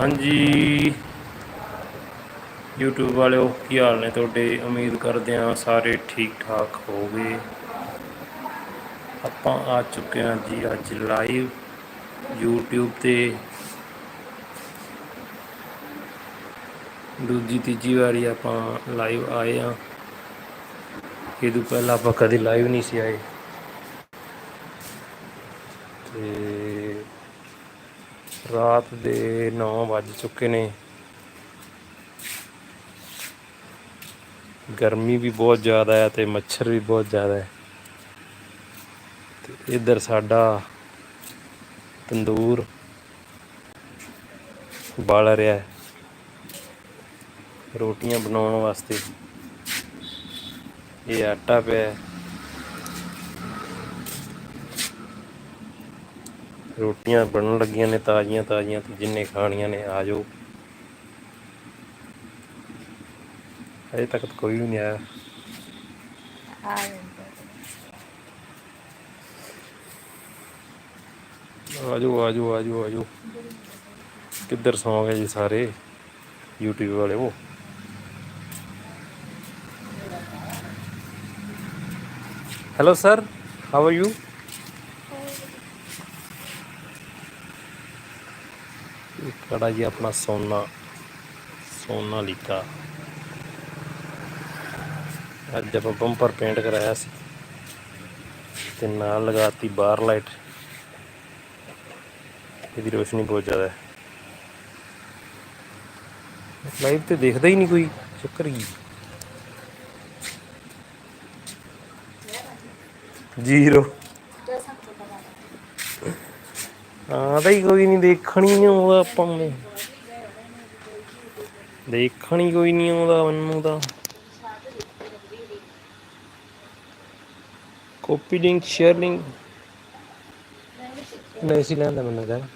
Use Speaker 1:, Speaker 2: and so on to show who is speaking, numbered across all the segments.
Speaker 1: ਹਾਂਜੀ। YouTube ਵਾਲਿਓ, ਕੀ ਹਾਲ ਨੇ ਤੁਹਾਡੇ? ਉਮੀਦ ਕਰਦੇ ਹਾਂ ਸਾਰੇ ਠੀਕ ਠਾਕ ਹੋਵੋਗੇ। ਆਪਾਂ ਆ ਚੁੱਕੇ ਹਾਂ ਜੀ ਅੱਜ ਲਾਈਵ YouTube ਤੇ। ਦੂਜੀ, ਤੀਜੀ ਵਾਰੀ ਆਪਾਂ ਲਾਈਵ ਆਏ ਆ ਇਹ ਤੋਂ ਪਹਿਲਾਂ ਆਪਾਂ ਕਦੇ ਲਾਈਵ ਨਹੀਂ ਸੀ ਆਏ। ਤੇ ਰਾਤ ਦੇ 9 ਵੱਜ ਚੁੱਕੇ ਨੇ। ਗਰਮੀ ਵੀ ਬਹੁਤ ਜ਼ਿਆਦਾ ਹੈ ਤੇ ਮੱਛਰ ਵੀ ਬਹੁਤ ਜ਼ਿਆਦਾ ਹੈ। ਤੇ ਇੱਧਰ ਸਾਡਾ ਤੰਦੂਰ ਬਾਲ ਰਿਹਾ ਹੈ। ਰੋਟੀਆਂ ਬਣਾਉਣ ਵਾਸਤੇ। ਇਹ ਆਟਾ ਪਿਆ ਹੈ। ਰੋਟੀਆਂ ਬਣਨ ਲੱਗੀਆਂ ਨੇ ਤਾਜ਼ੀਆਂ ਤਾਜ਼ੀਆਂ ਤੇ ਜਿੰਨੇ ਖਾਣੀਆਂ ਨੇ ਆ ਜਾਓ। ਅਜੇ ਤੱਕ ਤਾਂ ਕੋਈ ਵੀ ਨਹੀਂ ਆਇਆ।
Speaker 2: ਆ
Speaker 1: ਜਾਓ ਆ ਜਾਓ ਆ ਜਾਓ ਆ ਜਾਓ। ਕਿੱਧਰ ਸੌਂ ਗਏ ਜੀ ਸਾਰੇ? YouTube ਵਾਲੇ ਉਹ। Hello sir how are you ਇਹ ਕੜਾ ਜੀ ਆਪਣਾ ਸੋਨਾ ਸੋਨਾ ਲੀਕਾ ਅੱਜ ਆਪਾਂ ਬੰਪਰ ਪੇਂਟ ਕਰਾਇਆ ਸੀ। ਤੇ ਨਾਲ ਲਗਾਤੀ ਬਾਹਰ ਲਾਈਟ। ਇਹਦੀ ਰੋਸ਼ਨੀ ਬਹੁਤ ਜ਼ਿਆਦਾ ਹੈ। ਲਾਈਵ ਤੇ ਦੇਖਦਾ ਹੀ ਨਹੀਂ ਕੋਈ, ਚੱਕਰ ਕੀ। ਜ਼ੀਰੋ। ਹਾਂ ਤਾਂ ਹੀ ਕੋਈ ਨਹੀਂ ਦੇਖਣ ਹੀ ਨਹੀਂ ਆਉਂਦਾ ਆਪਾਂ ਨੂੰ। ਦੇਖਣ ਹੀ ਕੋਈ ਨਹੀਂ ਆਉਂਦਾ ਮੈਨੂੰ ਤਾਂ। ਕਾਪੀ ਲਿੰਕ ਸ਼ੇਅਰ ਲਿੰਕ ਨਹੀਂ ਸੀ ਲੈਂਦਾ ਮੈਨੂੰ ਕਹਿੰਦਾ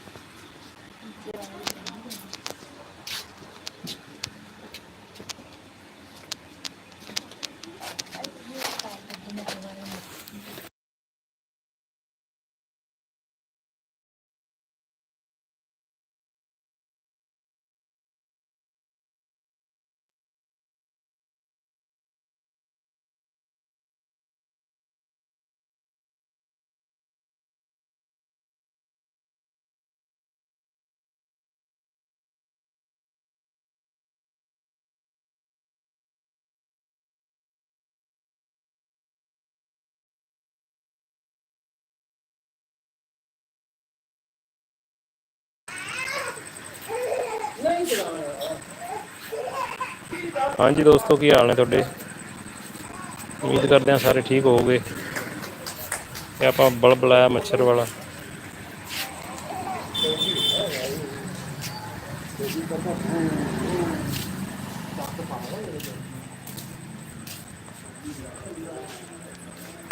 Speaker 1: ਹਾਂਜੀ ਦੋਸਤੋ, ਕੀ ਹਾਲ ਨੇ ਤੁਹਾਡੇ? ਉਮੀਦ ਕਰਦੇ ਹਾਂ ਸਾਰੇ ਠੀਕ ਹੋਵੋਗੇ। ਇਹ ਆਪਾਂ ਬਲਬ ਲਾਇਆ ਮੱਛਰ ਵਾਲਾ।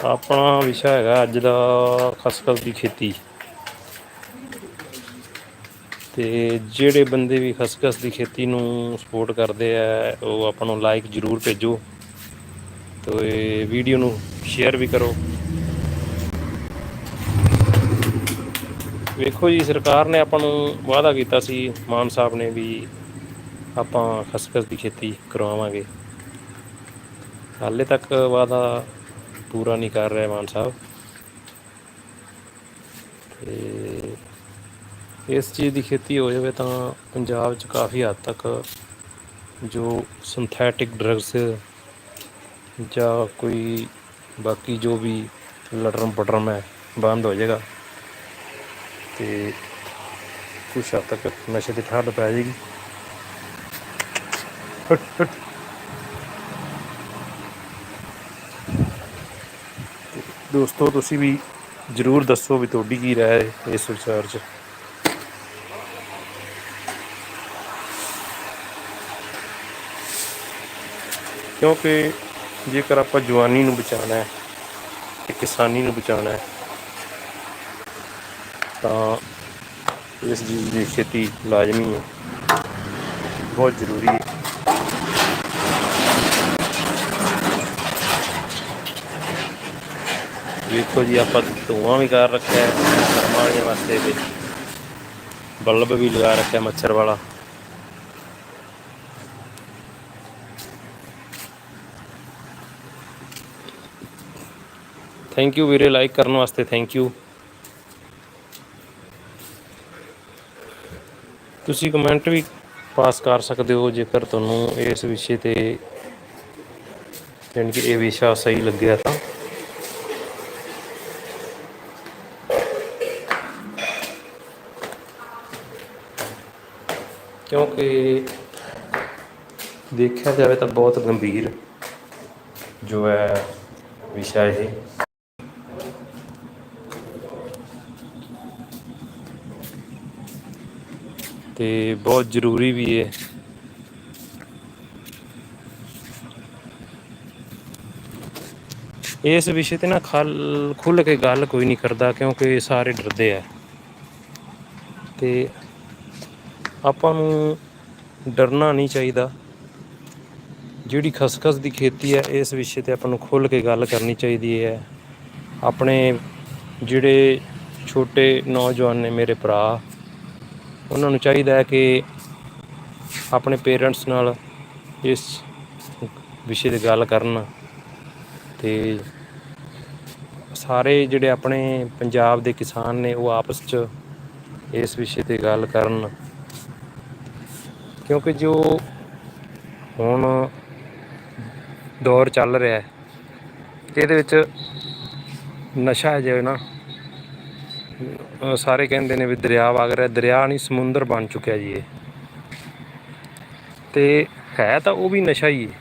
Speaker 1: ਆਪਣਾ ਵਿਸ਼ਾ ਹੈਗਾ ਅੱਜ ਦਾ ਖਸਖਸ ਦੀ ਖੇਤੀ। ਤੇ ਜਿਹੜੇ ਬੰਦੇ ਵੀ ਖਸਖਸ ਦੀ ਖੇਤੀ ਨੂੰ ਸਪੋਰਟ ਕਰਦੇ ਆ, ਉਹ ਆਪਾਂ ਨੂੰ ਲਾਈਕ ਜ਼ਰੂਰ ਭੇਜੋ। ਤੇ ਵੀਡੀਓ ਨੂੰ ਸ਼ੇਅਰ ਵੀ ਕਰੋ। ਵੇਖੋ ਜੀ, ਸਰਕਾਰ ਨੇ ਆਪਾਂ ਨੂੰ ਵਾਅਦਾ ਕੀਤਾ ਸੀ, ਮਾਨ ਸਾਹਿਬ ਨੇ ਵੀ ਆਪਾਂ ਖਸਖਸ ਦੀ ਖੇਤੀ ਕਰਵਾਵਾਂਗੇ। ਹਾਲੇ ਤੱਕ ਵਾਅਦਾ ਪੂਰਾ ਨਹੀਂ ਕਰ ਰਿਹਾ ਮਾਨ ਸਾਹਿਬ। ਤੇ ਇਸ ਚੀਜ਼ ਦੀ ਖੇਤੀ ਹੋ ਜਾਵੇ ਤਾਂ ਪੰਜਾਬ 'ਚ ਕਾਫੀ ਹੱਦ ਤੱਕ ਜੋ ਸਿੰਥੈਟਿਕ ਡਰੱਗਸ ਜਾਂ ਕੋਈ ਬਾਕੀ ਜੋ ਵੀ ਲਟਰਮ ਪਟਰਮ ਹੈ ਬੰਦ ਹੋ ਜਾਏਗਾ ਤੇ ਕੁਛ ਹੱਦ ਤੱਕ ਨਸ਼ੇ ਦੀ ਠੱਡ ਪੈ ਜਾਏਗੀ ਹਟ, ਹਟ। ਦੋਸਤੋ ਤੁਸੀਂ ਵੀ ਜਰੂਰ ਦੱਸੋ ਵੀ ਤੁਹਾਡੀ ਕੀ ਰਾਏ ਹੈ ਇਸ ਵਿਚਾਰ 'ਚ ਕਿਉਂਕਿ ਜੇਕਰ ਆਪਾਂ ਜਵਾਨੀ ਨੂੰ ਬਚਾਉਣਾ ਹੈ ਤੇ ਕਿਸਾਨੀ ਨੂੰ ਬਚਾਉਣਾ ਹੈ, ਤਾਂ ਇਸ ਚੀਜ਼ ਦੀ ਖੇਤੀ ਲਾਜ਼ਮੀ ਹੈ। ਬਹੁਤ ਜ਼ਰੂਰੀ ਹੈ। ਵੇਖੋ ਜੀ, ਆਪਾਂ ਧੂਆਂ ਵੀ ਕਰ ਰੱਖਿਆ ਹੈ ਕਰਮਾਂ ਵਾਸਤੇ ਵੀ। ਬਲਬ ਵੀ ਲਗਾ ਰੱਖਿਆ ਮੱਛਰ ਵਾਲਾ। ਥੈਂਕ ਯੂ ਵੀਰੇ ਲਾਈਕ ਕਰਨ ਵਾਸਤੇ ਥੈਂਕ ਯੂ ਤੁਸੀਂ ਕਮੈਂਟ ਵੀ ਪਾਸ ਕਰ ਸਕਦੇ ਹੋ ਜੇਕਰ ਤੁਹਾਨੂੰ ਇਸ ਵਿਸ਼ੇ ਤੇ ਯਾਨੀ ਕਿ ਇਹ ਵਿਸ਼ਾ ਸਹੀ ਲੱਗਿਆ ਤਾਂ। ਕਿਉਂਕਿ ਦੇਖਿਆ ਜਾਵੇ ਤਾਂ ਬਹੁਤ ਗੰਭੀਰ ਜੋ ਹੈ ਵਿਸ਼ਾ ਇਹ। ਤੇ ਬਹੁਤ ਜ਼ਰੂਰੀ ਵੀ ਹੈ ਇਸ ਵਿਸ਼ੇ ਤੇ ਨਾ ਖਲ ਖੁੱਲ ਕੇ ਗੱਲ ਕੋਈ ਨਹੀਂ ਕਰਦਾ ਕਿਉਂਕਿ ਸਾਰੇ ਡਰਦੇ ਆ। ਤੇ ਆਪਾਂ ਨੂੰ ਡਰਨਾ ਨਹੀਂ ਚਾਹੀਦਾ। ਜਿਹੜੀ ਖਸਖਸ ਦੀ ਖੇਤੀ ਹੈ ਇਸ ਵਿਸ਼ੇ ਤੇ ਆਪਾਂ ਨੂੰ ਖੁੱਲ ਕੇ ਗੱਲ ਕਰਨੀ ਚਾਹੀਦੀ ਹੈ ਆਪਣੇ ਜਿਹੜੇ ਛੋਟੇ ਨੌਜਵਾਨ ਨੇ ਮੇਰੇ ਭਰਾ ਉਹਨਾਂ ਨੂੰ ਚਾਹੀਦਾ ਹੈ ਕਿ ਆਪਣੇ ਪੇਰੈਂਟਸ ਨਾਲ ਇਸ ਵਿਸ਼ੇ ਤੇ ਗੱਲ ਕਰਨ ਤੇ ਸਾਰੇ ਜਿਹੜੇ ਆਪਣੇ ਪੰਜਾਬ ਦੇ ਕਿਸਾਨ ਨੇ ਉਹ ਆਪਸ 'ਚ ਇਸ ਵਿਸ਼ੇ ਤੇ ਗੱਲ ਕਰਨ। ਕਿਉਂਕਿ ਜੋ ਹੁਣ ਦੌਰ ਚੱਲ ਰਿਹਾ ਹੈ, ਇਹਦੇ ਵਿੱਚ ਨਸ਼ਾ ਹੈ ਜੋ ਨਾ ਸਾਰੇ ਕਹਿੰਦੇ ਨੇ ਵੀ ਦਰਿਆ ਵਗ ਰਿਹਾ, ਦਰਿਆ ਨਹੀਂ, ਸਮੁੰਦਰ ਬਣ ਚੁੱਕਿਆ ਜੀ ਇਹ। ਤੇ ਹੈ ਤਾਂ ਉਹ ਵੀ ਨਸ਼ਾ ਹੀ ਹੈ।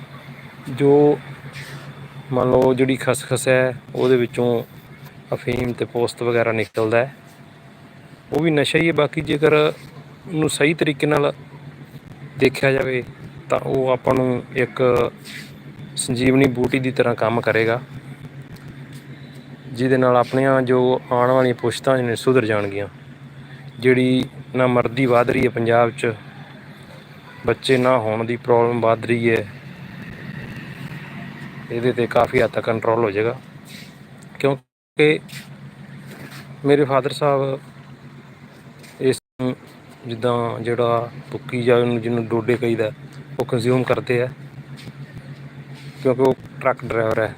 Speaker 1: ਜੋ ਮੰਨ ਲਓ ਜਿਹੜੀ ਖਸਖਸ ਹੈ, ਉਹਦੇ ਵਿੱਚੋਂ ਅਫੀਮ ਤੇ ਪੋਸਤ ਵਗੈਰਾ ਨਿਕਲਦਾ ਹੈ। ਉਹ ਵੀ ਨਸ਼ਾ ਹੀ ਹੈ, ਬਾਕੀ ਜੇਕਰ ਨੂੰ ਸਹੀ ਤਰੀਕੇ ਨਾਲ ਦੇਖਿਆ ਜਾਵੇ ਤਾਂ ਉਹ ਆਪਾਂ ਨੂੰ ਇੱਕ ਸੰਜੀਵਨੀ ਬੂਟੀ ਦੀ ਤਰ੍ਹਾਂ ਕੰਮ ਕਰੇਗਾ। ਜਿਹਦੇ ਨਾਲ ਆਪਣੀਆਂ ਜੋ ਆਉਣ ਵਾਲੀਆਂ ਪੁਸ਼ਤਾਂ ਨੇ ਸੁਧਰ ਜਾਣਗੀਆਂ। ਜਿਹੜੀ ਨਾ ਮਰਦੀ ਵੱਧ ਰਹੀ ਹੈ ਪੰਜਾਬ 'ਚ, ਬੱਚੇ ਨਾ ਹੋਣ ਦੀ ਪ੍ਰੋਬਲਮ ਵੱਧ ਰਹੀ ਹੈ। ਇਹਦੇ ਤੇ ਕਾਫੀ ਹੱਦ ਤੱਕ ਕੰਟਰੋਲ ਹੋ ਜਾਏਗਾ। ਕਿਉਂਕਿ ਮੇਰੇ ਫਾਦਰ ਸਾਹਿਬ ਇਸ ਜਿੱਦਾਂ ਜਿਹੜਾ ਭੁੱਕੀ ਜਾਂ ਜਿਹਨੂੰ ਡੋਡੇ ਕਹੀਦਾ, ਉਹ ਕੰਜ਼ਿਊਮ ਕਰਦੇ ਆ। ਕਿਉਂਕਿ ਉਹ ਟਰੱਕ ਡਰਾਈਵਰ ਹੈ।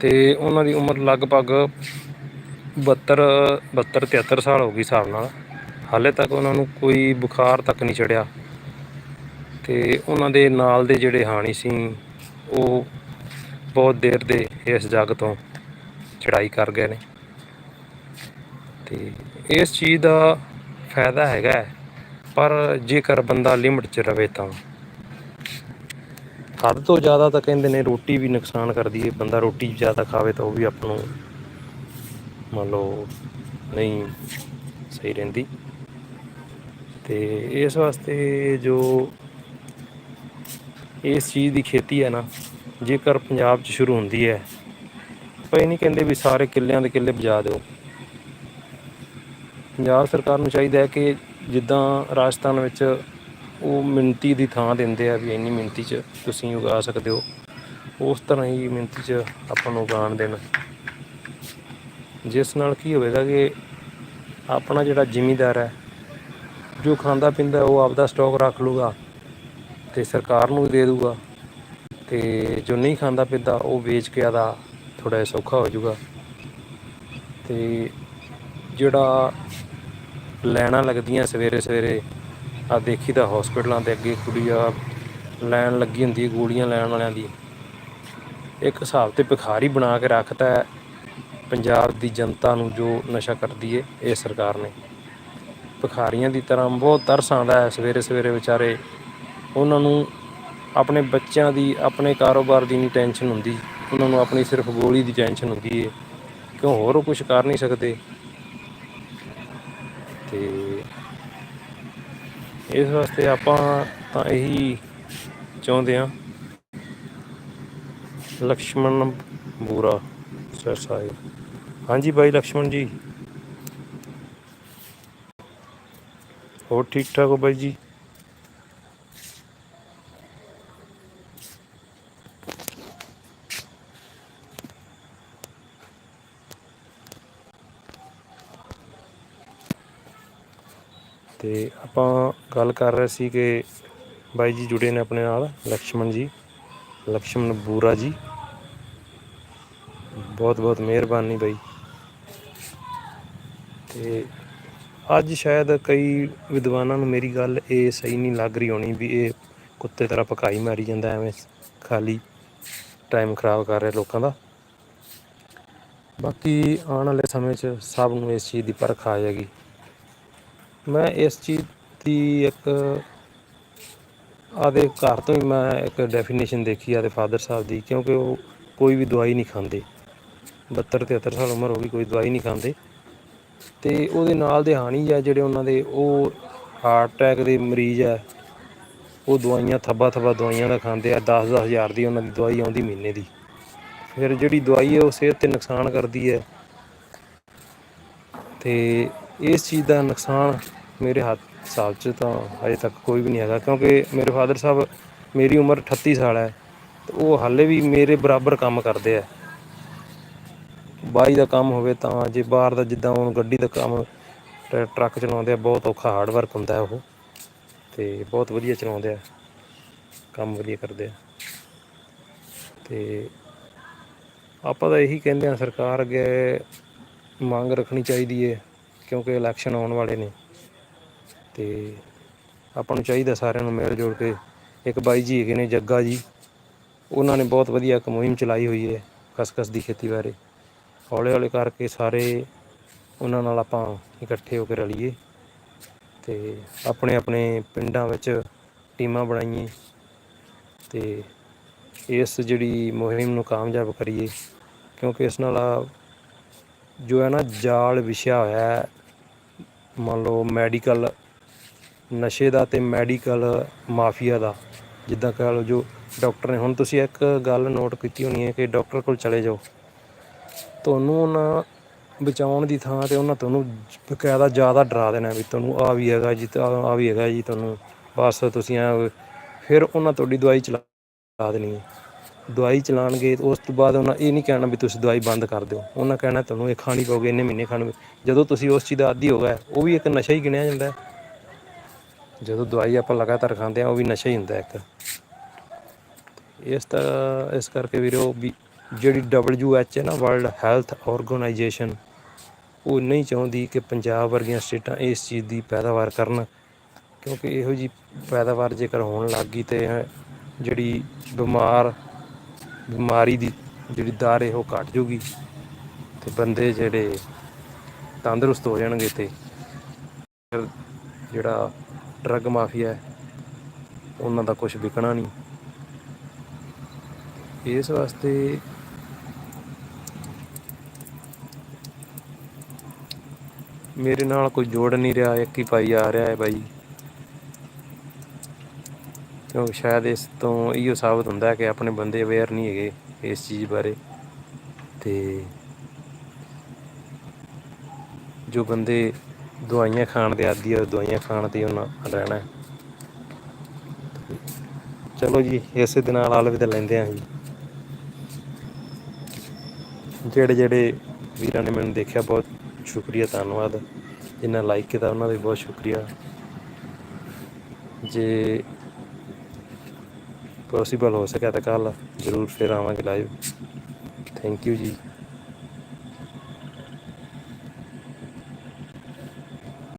Speaker 1: ਤੇ ਉਹਨਾਂ ਦੀ ਉਮਰ ਲਗਭਗ 72 72 73 ਸਾਲ ਹੋ ਗਈ ਹਿਸਾਬ ਨਾਲ। ਹਾਲੇ ਤੱਕ ਉਹਨਾਂ ਨੂੰ ਕੋਈ ਬੁਖਾਰ ਤੱਕ ਨਹੀਂ ਚੜਿਆ। ਤੇ ਉਹਨਾਂ ਦੇ ਨਾਲ ਦੇ ਜਿਹੜੇ ਹਾਣੀ ਸੀ ਉਹ ਬਹੁਤ ਦੇਰ ਦੇ ਇਸ ਜੱਗ ਤੋਂ ਚੜਾਈ ਕਰ ਗਏ ਨੇ। ਤੇ ਇਸ ਚੀਜ਼ ਦਾ ਫਾਇਦਾ ਹੈਗਾ ਹੈ, ਪਰ ਜੇਕਰ ਬੰਦਾ ਲਿਮਟ 'ਚ ਰਵੇ ਤਾਂ। ਹੱਦ ਤੋਂ ਜ਼ਿਆਦਾ ਤਾਂ ਕਹਿੰਦੇ ਨੇ ਰੋਟੀ ਵੀ ਨੁਕਸਾਨ ਕਰਦੀ ਹੈ। ਬੰਦਾ ਰੋਟੀ ਜ਼ਿਆਦਾ ਖਾਵੇ ਤਾਂ ਉਹ ਵੀ ਆਪਾਂ ਨੂੰ ਮੰਨ ਲਓ ਨਹੀਂ ਸਹੀ ਰਹਿੰਦੀ। ਤੇ ਇਸ ਵਾਸਤੇ ਜੋ ਇਸ ਚੀਜ਼ ਦੀ ਖੇਤੀ ਹੈ ਨਾ, ਜੇਕਰ ਪੰਜਾਬ 'ਚ ਸ਼ੁਰੂ ਹੁੰਦੀ ਹੈ, ਆਪਾਂ ਇਹ ਨਹੀਂ ਕਹਿੰਦੇ ਵੀ ਸਾਰੇ ਕਿੱਲਿਆਂ ਦੇ ਕਿੱਲੇ ਬਜਾ ਦਿਓ। ਪੰਜਾਬ ਸਰਕਾਰ ਨੂੰ ਚਾਹੀਦਾ ਹੈ ਕਿ ਜਿੱਦਾਂ ਰਾਜਸਥਾਨ ਵਿੱਚ ਉਹ ਮਿਣਤੀ ਦੀ ਥਾਂ ਦਿੰਦੇ ਆ ਵੀ ਇੰਨੀ ਮਿਣਤੀ 'ਚ ਤੁਸੀਂ ਉਗਾ ਸਕਦੇ ਹੋ। ਉਸ ਤਰ੍ਹਾਂ ਹੀ ਮਿਣਤੀ 'ਚ ਆਪਾਂ ਨੂੰ ਉਗਾਉਣ ਦੇਣ। ਜਿਸ ਨਾਲ ਕੀ ਹੋਵੇਗਾ ਕਿ ਆਪਣਾ ਜਿਹੜਾ ਜ਼ਿਮੀਦਾਰ ਹੈ, ਜੋ ਖਾਂਦਾ ਪੀਂਦਾ ਉਹ ਆਪਦਾ ਸਟਾਕ ਰੱਖ ਲੂਗਾ ਤੇ ਸਰਕਾਰ ਨੂੰ ਵੀ ਦੇ ਦੂਗਾ ਤੇ ਜੋ ਨਹੀਂ ਖਾਂਦਾ ਪੀਂਦਾ ਉਹ ਵੇਚ ਕੇ ਆਦਾ ਥੋੜਾ ਜਿਹਾ ਸੌਖਾ ਹੋ ਜਾਊਗਾ। ਤੇ ਜਿਹੜਾ ਲੈਣਾ ਲੱਗਦੀਆਂ ਸਵੇਰੇ ਸਵੇਰੇ ਆ ਦੇਖੀ ਤਾਂ ਹਸਪੀਟਲਾਂ ਦੇ ਅੱਗੇ ਕੁੜੀ ਆ, ਲੈਣ ਲੱਗੀ ਹੁੰਦੀ ਹੈ ਗੋਲੀਆਂ ਲੈਣ ਵਾਲਿਆਂ ਦੀ। ਇੱਕ ਹਿਸਾਬ ਤੇ ਭਿਖਾਰੀ ਬਣਾ ਕੇ ਰੱਖਤਾ ਹੈ, ਪੰਜਾਬ ਦੀ ਜਨਤਾ ਨੂੰ ਜੋ ਨਸ਼ਾ ਕਰਦੀ ਏ, ਇਹ ਸਰਕਾਰ ਨੇ। ਭਿਖਾਰੀਆਂ ਦੀ ਤਰ੍ਹਾਂ ਬਹੁਤ ਤਰਸ ਆਉਂਦਾ ਹੈ ਸਵੇਰੇ ਸਵੇਰੇ ਵਿਚਾਰੇ। ਉਹਨਾਂ ਨੂੰ ਆਪਣੇ ਬੱਚਿਆਂ ਦੀ, ਆਪਣੇ ਕਾਰੋਬਾਰ ਦੀ ਨਹੀਂ ਟੈਨਸ਼ਨ ਹੁੰਦੀ। ਉਹਨਾਂ ਨੂੰ ਆਪਣੀ ਸਿਰਫ ਗੋਲੀ ਦੀ ਟੈਨਸ਼ਨ ਹੁੰਦੀ ਏ। ਕਿਉਂ ਹੋਰ ਉਹ ਕੁਝ ਕਰ ਨਹੀਂ ਸਕਦੇ ਤੇ ਇਸ ਵਾਸਤੇ ਆਪਾਂ ਤਾਂ ਇਹੀ ਚਾਹੁੰਦੇ ਹਾਂ। ਲਕਸ਼ਮਣ ਬੂਰਾ, ਸਰ ਸਾਹਿਬ। ਹਾਂਜੀ ਭਾਈ ਲਕਸ਼ਮਣ ਜੀ। ਹੋਰ ਠੀਕ ਠਾਕ ਹੋ ਬਾਈ ਜੀ ਤੇ ਆਪਾਂ ਗੱਲ ਕਰ ਰਹੇ ਸੀ ਕਿ ਬਾਈ ਜੀ ਜੁੜੇ ਨੇ ਆਪਣੇ ਨਾਲ, ਲਕਸ਼ਮਣ ਜੀ, ਲਕਸ਼ਮਣ ਬੂਰਾ ਜੀ। ਬਹੁਤ ਬਹੁਤ ਮਿਹਰਬਾਨੀ ਬਾਈ। ਤੇ ਅੱਜ ਸ਼ਾਇਦ ਕਈ ਵਿਦਵਾਨਾਂ ਨੂੰ ਮੇਰੀ ਗੱਲ ਇਹ ਸਹੀ ਨਹੀਂ ਲੱਗ ਰਹੀ ਹੋਣੀ ਵੀ ਇਹ ਕੁੱਤੇ ਤਰ੍ਹਾਂ ਪਕਾਈ ਮਾਰੀ ਜਾਂਦਾ, ਐਵੇਂ ਖਾਲੀ ਟਾਈਮ ਖਰਾਬ ਕਰ ਰਿਹਾ ਲੋਕਾਂ ਦਾ। ਬਾਕੀ ਆਉਣ ਵਾਲੇ ਸਮੇਂ 'ਚ ਸਭ ਨੂੰ ਇਸ ਚੀਜ਼ ਦੀ ਪਰਖ ਆ ਜਾਏਗੀ। ਮੈਂ ਇਸ ਚੀਜ਼ ਦੀ ਇੱਕ ਆਦੇ ਘਰ ਤੋਂ ਹੀ ਮੈਂ ਇੱਕ ਡੈਫੀਨੇਸ਼ਨ ਦੇਖੀ ਆਦੇ ਫਾਦਰ ਸਾਹਿਬ ਦੀ, ਕਿਉਂਕਿ ਉਹ ਕੋਈ ਵੀ ਦਵਾਈ ਨਹੀਂ ਖਾਂਦੇ। 72 73 ਸਾਲ ਉਮਰ ਹੋ ਗਈ, ਕੋਈ ਦਵਾਈ ਨਹੀਂ ਖਾਂਦੇ। ਤੇ ਉਹਦੇ ਨਾਲ ਦੇ ਹਾਣੀ ਆ ਜਿਹੜੇ ਉਹਨਾਂ ਦੇ, ਉਹ ਹਾਰਟ ਅਟੈਕ ਦੇ ਮਰੀਜ਼ ਆ। ਉਹ ਦਵਾਈਆਂ ਥੱਬਾ ਥੱਬਾ ਦਵਾਈਆਂ ਦਾ ਖਾਂਦੇ ਆ 10 ਦਸ ਹਜ਼ਾਰ ਦੀ ਉਹਨਾਂ ਦੀ ਦਵਾਈ ਆਉਂਦੀ ਮਹੀਨੇ ਦੀ। ਫਿਰ ਜਿਹੜੀ ਦਵਾਈ ਹੈ ਉਹ ਸਿਹਤ ਤੇ ਨੁਕਸਾਨ ਕਰਦੀ ਹੈ ਤੇ ਇਸ ਚੀਜ਼ ਦਾ ਨੁਕਸਾਨ ਮੇਰੇ ਹੱਥ ਹਿਸਾਬ 'ਚ ਤਾਂ ਅਜੇ ਤੱਕ ਕੋਈ ਵੀ ਨਹੀਂ ਹੈਗਾ, ਕਿਉਂਕਿ ਮੇਰੇ ਫਾਦਰ ਸਾਹਿਬ ਮੇਰੀ ਉਮਰ 38 ਸਾਲ ਹੈ, ਤੇ ਉਹ ਹਾਲੇ ਵੀ ਮੇਰੇ ਬਰਾਬਰ ਕੰਮ ਕਰਦੇ ਆ। ਬਾਈ ਦਾ ਕੰਮ ਹੋਵੇ ਤਾਂ ਜੇ ਬਾਹਰ ਦਾ ਜਿੱਦਾਂ ਹੁਣ ਗੱਡੀ ਦਾ ਕੰਮ ਟਰੈ- ਟਰੱਕ ਚਲਾਉਂਦੇ ਆ, ਬਹੁਤ ਔਖਾ ਹਾਰਡ ਵਰਕ ਹੁੰਦਾ ਉਹ, ਤੇ ਬਹੁਤ ਵਧੀਆ ਚਲਾਉਂਦੇ ਆ, ਕੰਮ ਵਧੀਆ ਕਰਦੇ ਆ। ਤੇ ਆਪਾਂ ਤਾਂ ਇਹੀ ਕਹਿੰਦੇ ਆ, ਸਰਕਾਰ ਅੱਗੇ ਮੰਗ ਰੱਖਣੀ ਚਾਹੀਦੀ ਹੈ ਕਿਉਂਕਿ ਇਲੈਕਸ਼ਨ ਆਉਣ ਵਾਲੇ ਨੇ। ਤੇ ਆਪਾਂ ਨੂੰ ਚਾਹੀਦਾ ਸਾਰਿਆਂ ਨੂੰ ਮਿਲ ਜੁਲ ਕੇ। ਇੱਕ ਬਾਈ ਜੀ ਹੈਗੇ ਨੇ, ਜੱਗਾ ਜੀ। ਉਹਨਾਂ ਨੇ ਬਹੁਤ ਵਧੀਆ ਇੱਕ ਮੁਹਿੰਮ ਚਲਾਈ ਹੋਈ ਹੈ, ਖਸਖਸ ਦੀ ਖੇਤੀ ਬਾਰੇ। ਹੌਲੇ ਹੌਲੇ ਕਰਕੇ ਸਾਰੇ ਉਹਨਾਂ ਨਾਲ ਆਪਾਂ ਇਕੱਠੇ ਹੋ ਕੇ ਰਲੀਏ ਤੇ ਆਪਣੇ ਆਪਣੇ ਪਿੰਡਾਂ ਵਿੱਚ ਟੀਮਾਂ ਬਣਾਈਏ ਤੇ ਇਸ ਜਿਹੜੀ ਮੁਹਿੰਮ ਨੂੰ ਕਾਮਯਾਬ ਕਰੀਏ, ਕਿਉਂਕਿ ਇਸ ਨਾਲ ਜੋ ਹੈ ਨਾ, ਜਾਲ ਵਿਛਿਆ ਹੋਇਆ ਹੈ। ਮੰਨ ਲਓ ਮੈਡੀਕਲ ਨਸ਼ੇ ਦਾ ਤੇ ਮੈਡੀਕਲ ਮਾਫੀਆ ਦਾ। ਜਿੱਦਾਂ ਕਹ ਲਓ ਜੋ ਡਾਕਟਰ ਨੇ, ਹੁਣ ਤੁਸੀਂ ਇੱਕ ਗੱਲ ਨੋਟ ਕੀਤੀ ਹੋਣੀ ਹੈ ਕਿ ਡਾਕਟਰ ਕੋਲ ਚਲੇ ਜਾਓ। ਤੁਹਾਨੂੰ ਉਹਨਾਂ ਬਚਾਉਣ ਦੀ ਥਾਂ ਤੇ ਉਹਨਾਂ ਤੁਹਾਨੂੰ ਬਕਾਇਦਾ ਜ਼ਿਆਦਾ ਡਰਾ ਦੇਣਾ ਵੀ ਤੁਹਾਨੂੰ ਆ ਵੀ ਹੈਗਾ ਜੀ ਆ ਵੀ ਹੈਗਾ ਜੀ ਤੁਹਾਨੂੰ। ਬਸ ਤੁਸੀਂ ਆ ਫਿਰ ਉਹਨਾਂ ਤੁਹਾਡੀ ਦਵਾਈ ਚਲਾ ਦੇਣੀ ਹੈ। ਦਵਾਈ ਚਲਾਣਗੇ ਉਸ ਤੋਂ ਬਾਅਦ ਉਹਨਾਂ ਇਹ ਨਹੀਂ ਕਹਿਣਾ ਵੀ ਤੁਸੀਂ ਦਵਾਈ ਬੰਦ ਕਰ ਦਿਓ। ਉਹਨਾਂ ਕਹਿਣਾ ਤੁਹਾਨੂੰ ਇਹ ਖਾਣੀ ਪਊਗੀ, ਇੰਨੇ ਮਹੀਨੇ ਖਾਣੀ ਜਦੋਂ ਤੁਸੀਂ ਉਸ ਚੀਜ਼ ਦਾ ਆਦੀ ਹੋ ਗਏ ਉਹ ਵੀ ਇੱਕ ਨਸ਼ਾ ਹੀ ਗਿਣਿਆ ਜਾਂਦਾ ਹੈ। ਜਦੋਂ ਦਵਾਈ ਆਪਾਂ ਲਗਾਤਾਰ ਖਾਂਦੇ ਆ ਉਹ ਵੀ ਨਸ਼ਾ ਹੀ ਹੁੰਦਾ ਇੱਕ। ਇਸ ਤਰ੍ਹਾਂ, ਇਸ ਕਰਕੇ ਵੀਰੋ ਵੀ ਜਿਹੜੀ WHO ਹੈ ਨਾ ਵਰਲਡ ਹੈਲਥ ਆਰਗੇਨਾਈਜੇਸ਼ਨ ਉਹ ਨਹੀਂ ਚਾਹੁੰਦੀ ਕਿ ਪੰਜਾਬ ਵਰਗੀਆਂ ਸਟੇਟਾਂ ਇਸ ਚੀਜ਼ ਦੀ ਪੈਦਾਵਾਰ ਕਰਨ, ਕਿਉਂਕਿ ਇਹੋ ਜੀ ਪੈਦਾਵਾਰ ਜੇਕਰ ਹੋਣ ਲੱਗ ਗਈ ਤੇ ਜਿਹੜੀ ਬਿਮਾਰ, ਬਿਮਾਰੀ ਦੀ ਜਿਹੜੀ ਦਰ ਹੈ, ਉਹ ਘਟ ਜੂਗੀ ਤੇ ਬੰਦੇ ਜਿਹੜੇ ਤੰਦਰੁਸਤ ਹੋ ਜਾਣਗੇ ਤੇ ਜਿਹੜਾ ਡਰੱਗ ਮਾਫੀਆ ਹੈ। ਉਹਨਾਂ ਦਾ ਕੁਝ ਵਿਕਣਾ ਨਹੀਂ। ਇਸ ਵਾਸਤੇ ਮੇਰੇ ਨਾਲ ਕੋਈ ਜੋੜ ਨਹੀਂ ਰਿਹਾ, ਇੱਕ ਹੀ ਭਾਈ ਆ ਰਿਹਾ ਹੈ ਬਾਈ ਕਿਉਂਕਿ ਸ਼ਾਇਦ ਇਸ ਤੋਂ ਇਹੋ ਸਾਬਤ ਹੁੰਦਾ ਕਿ ਆਪਣੇ ਬੰਦੇ ਅਵੇਅਰ ਨਹੀਂ ਹੈਗੇ ਇਸ ਚੀਜ਼ ਬਾਰੇ। ਤੇ ਜੋ ਬੰਦੇ ਦਵਾਈਆਂ ਖਾਣ ਦੇ ਆਦੀ ਆ, ਦਵਾਈਆਂ ਖਾਣ ਤੇ ਉਹਨਾਂ ਰਹਿਣਾ ਚਲੋ ਜੀ, ਇਸੇ ਦੇ ਨਾਲ ਆਲਵਿਦਾ ਲੈਂਦੇ ਆਂ ਜੀ। ਜਿਹੜੇ ਜਿਹੜੇ ਵੀਰਾਂ ਨੇ ਮੈਨੂੰ ਦੇਖਿਆ, ਬਹੁਤ ਸ਼ੁਕਰੀਆ, ਧੰਨਵਾਦ। ਜਿਨ੍ਹਾਂ ਲਾਈਕ ਕੀਤਾ, ਉਹਨਾਂ ਦਾ ਵੀ ਬਹੁਤ ਸ਼ੁਕਰੀਆ। ਜੇ ਪੋਸੀਬਲ ਹੋ ਸਕਿਆ ਤਾਂ ਕੱਲ ਜ਼ਰੂਰ ਫਿਰ ਆਵਾਂਗੇ ਲਾਈਵ ਥੈਂਕ ਯੂ ਜੀ।